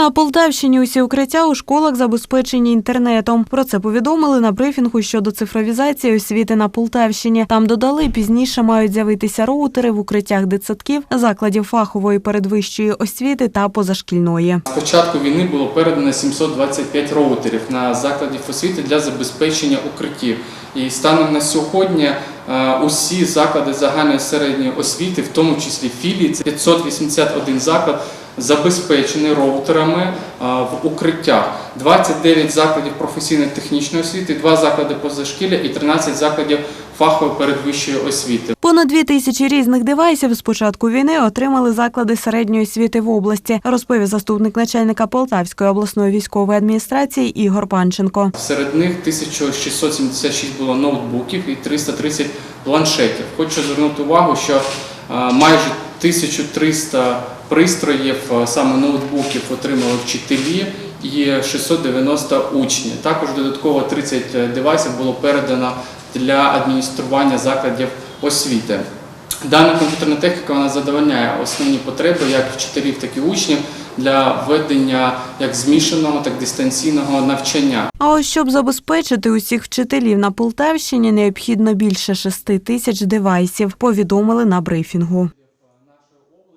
На Полтавщині усі укриття у школах забезпечені інтернетом. Про це повідомили на брифінгу щодо цифровізації освіти на Полтавщині. Там додали, пізніше мають з'явитися роутери в укриттях дитсадків, закладів фахової передвищої освіти та позашкільної. З початку війни було передано 725 роутерів на закладів освіти для забезпечення укриттів. І станом на сьогодні е, усі заклади загальної середньої освіти, в тому числі філії, це 581 заклад, забезпечені роутерами в укриттях. 29 закладів професійно-технічної освіти, 2 заклади позашкілля і 13 закладів фахової передвищої освіти. Понад дві тисячі різних девайсів з початку війни отримали заклади середньої освіти в області, розповів заступник начальника Полтавської обласної військової адміністрації Ігор Панченко. Серед них 1676 було ноутбуків і 330 планшетів. Хочу звернути увагу, що майже 1300 пристроїв, е, саме ноутбуків, отримали вчителі і 690 учні. Також додатково 30 девайсів було передано для адміністрування закладів освіти. Дана комп'ютерна техніка вона задовольняє основні потреби як вчителів, так і учнів для ведення як змішаного, так і дистанційного навчання. А ось щоб забезпечити усіх вчителів на Полтавщині, необхідно більше шести тисяч девайсів, повідомили на брифінгу.